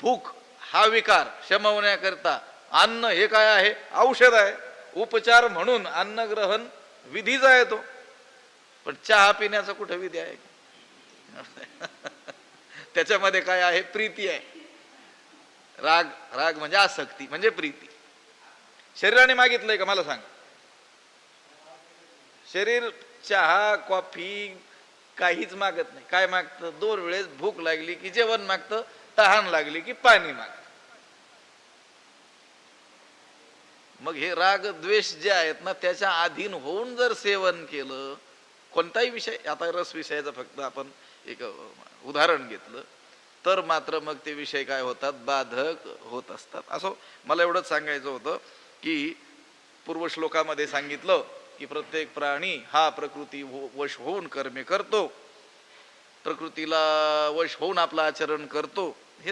भूक हा विकार शमवण्याकरता अन्न हे काय आहे? औषध आहे. उपचार म्हणून अन्न ग्रहण विधीचा आहे तो. पण चहा पिण्याचा कुठं विधी आहे? त्याच्यामध्ये काय आहे? प्रीती आहे. राग राग म्हणजे आसक्ती म्हणजे प्रीती. शरीराने मागितलंय का? मला सांग. शरीर चहा कॉफी काहीच मागत नाही. काय मागतं? दोन वेळेस भूक लागली की जेवण मागतं तहान लागली की पाणी मागतं. मग हे राग द्वेष जे आहेत ना त्याच्या अधीन होऊन जर सेवन केलं कोणताही विषय आता रस विषयाचा फक्त आपण एक उदाहरण घेतलं तर मात्र मग ते विषय काय होतात? बाधक होत असतात. असो मला एवढंच सांगायचं होतं की पूर्व श्लोकामध्ये सांगितलं की प्रत्येक प्राणी हा प्रकृती हो- वश होऊन कर्मे करतो. प्रकृतीला वश होऊन आपलं आचरण करतो.